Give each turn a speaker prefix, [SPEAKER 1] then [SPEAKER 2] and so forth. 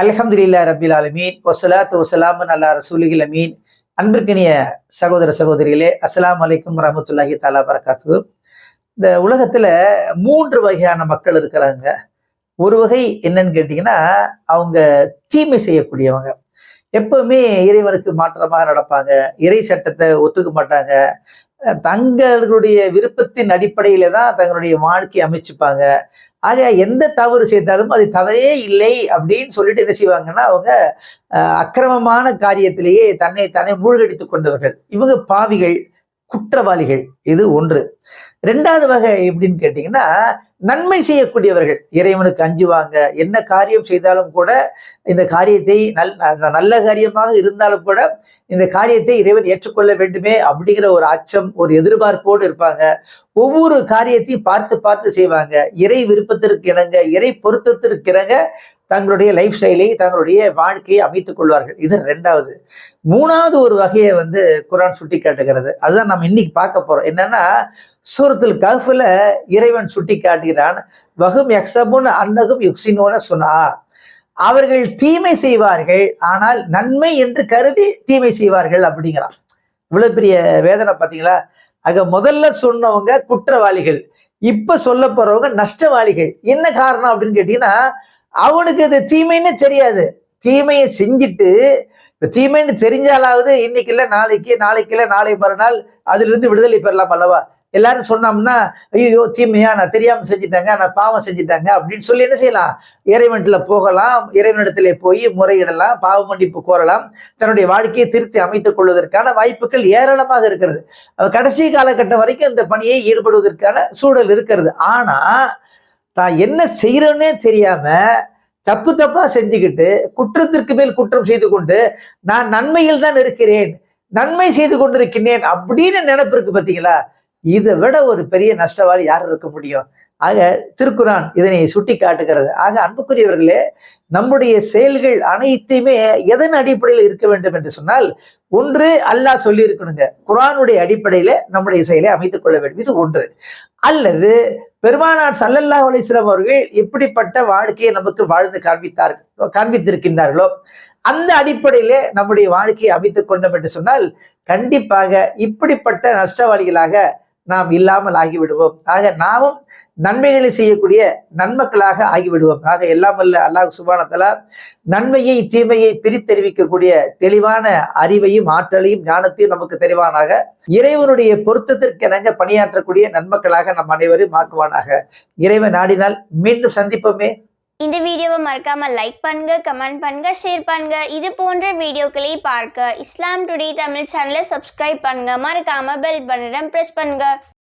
[SPEAKER 1] அலஹம்துல்லா ரபில் அலமீன் வசலாத்து வசலாமன் அல்லா ரசூலிகள் அமீன். அன்பிற்கினிய சகோதர சகோதரிகளே அஸ்லாம் அலைக்கும் ரஹமத்துல்லாஹி தாலா பரகாத்து இந்த உலகத்துல மூன்று வகையான மக்கள் இருக்கிறாங்க. ஒரு வகை என்னன்னு கேட்டிங்கன்னா அவங்க தீமை செய்யக்கூடியவங்க. எப்பவுமே இறைவனுக்கு மாற்றமாக நடப்பாங்க. இறை சட்டத்தை ஒத்துக்க மாட்டாங்க. தங்களுடைய விருப்பத்தின் அடிப்படையில தான் தங்களுடைய வாழ்க்கை அமைச்சுப்பாங்க. ஆக எந்த தவறு செய்தாலும் அது தவறே இல்லை அப்படின்னு சொல்லிட்டு என்ன செய்வாங்கன்னா அவங்க அக்கிரமமான காரியத்திலேயே தன்னை தன்னை மூழ்கடித்துக் கொண்டவர்கள். இவங்க பாவிகள் குற்றவாளிகள். இது ஒன்று. ரெண்டாவது வகை எப்படின்னு கேட்டிங்கன்னா நன்மை செய்யக்கூடியவர்கள். இறைவனுக்கு அஞ்சுவாங்க என்ன காரியம் செய்தாலும் கூட இந்த காரியத்தை நல் நல்ல காரியமாக இருந்தாலும் கூட இந்த காரியத்தை இறைவன் ஏற்றுக்கொள்ள வேண்டுமே அப்படிங்கிற ஒரு அச்சம் ஒரு எதிர்பார்ப்போடு இருப்பாங்க. ஒவ்வொரு காரியத்தையும் பார்த்து பார்த்து செய்வாங்க. இறை விருப்பத்திற்கு இணங்க இறை பொருத்தத்திற்கு இணங்க தங்களுடைய லைஃப் ஸ்டைலை தங்களுடைய வாழ்க்கையை அமைத்துக் கொள்வார்கள். இது ரெண்டாவது. மூணாவது ஒரு வகையை வந்து குரான் சுட்டி காட்டுகிறது அதுதான் நம்ம இன்னைக்கு பார்க்க போறோம். என்னன்னா சூரத்தில் கஃபில் இறைவன் சுட்டி காட்டுகிறான் வகும் எக்ஸபுன் அன்னகும் யுக்சினோன சொன்னா. அவர்கள் தீமை செய்வார்கள் ஆனால் நன்மை என்று கருதி தீமை செய்வார்கள் அப்படிங்கிறான். இவ்வளவு பெரிய வேதனை பார்த்தீங்களா? ஆக முதல்ல சொன்னவங்க குற்றவாளிகள் இப்ப சொல்ல போறவங்க நஷ்டவாளிகள். என்ன காரணம் அப்படின்னு கேட்டீங்கன்னா அவனுக்கு இது தீமைன்னு தெரியாது. தீமையை செஞ்சுட்டு இப்போ தீமைன்னு தெரிஞ்சாலாவது இன்னைக்கு இல்லை நாளைக்கு நாளைக்கு இல்லை நாளை மறுநாள் அதுலேருந்து விடுதலை பெறலாம் அல்லவா? எல்லாரும் சொன்னோம்னா ஐயோ தீமையா நான் தெரியாம செஞ்சிட்டாங்க நான் பாவம் செஞ்சிட்டாங்க அப்படின்னு சொல்லி என்ன செய்யலாம்? இறைவன்ல போகலாம் இறைவனிடத்திலே போய் முறையிடலாம் பாவ மன்னிப்பு கோரலாம் தன்னுடைய வாழ்க்கையை திருத்தி அமைத்துக் கொள்வதற்கான வாய்ப்புகள் ஏராளமாக இருக்கிறது. கடைசி காலகட்டம் வரைக்கும் இந்த பணியை ஈடுபடுவதற்கான சூழல் இருக்கிறது. ஆனா தான் என்ன செய்யறோன்னே தெரியாம தப்பு தப்பா செஞ்சுக்கிட்டு குற்றத்திற்கு மேல் குற்றம் செய்து கொண்டு நான் நன்மையில் தான் இருக்கிறேன் நன்மை செய்து கொண்டிருக்கிறேன் அப்படின்னு நினைப்பு இருக்கு பார்த்தீங்களா இதை விட ஒரு பெரிய நஷ்டவாளி யார் இருக்க முடியும்? ஆக திருக்குரான் இதனை சுட்டி காட்டுகிறது ஆக அன்புக்குரியவர்களே நம்முடைய செயல்கள் அனைத்தையுமே எதன் அடிப்படையில் இருக்க வேண்டும் என்று சொன்னால் ஒன்று அல்லாஹ் சொல்லி இருக்கணுங்க குரானுடைய அடிப்படையில நம்முடைய செயலை அமைத்துக் கொள்ள வேண்டும். இது ஒன்று. அல்லது பெருமானார் சல்லல்லா அலிஸ்லாம் அவர்கள் எப்படிப்பட்ட வாழ்க்கையை நமக்கு வாழ்ந்து காண்பித்தார் காண்பித்திருக்கின்றார்களோ அந்த அடிப்படையிலே நம்முடைய வாழ்க்கையை அமைத்துக் கொண்டோம் என்று சொன்னால் கண்டிப்பாக இப்படிப்பட்ட நஷ்டவாளிகளாக நாம் இல்லாமல் ஆகிவிடுவோம். ஆக நாமும் நன்மைகளை செய்யக்கூடிய நன்மக்களாக ஆகிவிடுவோம். ஆக எல்லாம் அல்ல அல்லாஹ் சுபானத்தலா நன்மையை தீமையை பிரித்தறிவிக்கக்கூடிய தெளிவான அறிவையும் ஆற்றலையும் ஞானத்தையும் நமக்கு தெரிவானாக. இறைவனுடைய பொருத்தத்திற்கெனங்க பணியாற்றக்கூடிய நன்மக்களாக நம் அனைவரும் ஆக்குவானாக. இறைவன் நாடினால் மீண்டும் சந்திப்போமே.
[SPEAKER 2] இந்த வீடியோவை மறக்காமல் லைக் பண்ணுங்க கமெண்ட் பண்ணுங்க ஷேர் பண்ணுங்க. இது போன்ற வீடியோக்களை பார்க்க இஸ்லாம் டுடே தமிழ் சேனலை சப்ஸ்கிரைப் பண்ணுங்க. மறக்காம பெல் பட்டனை பிரஸ் பண்ணுங்க.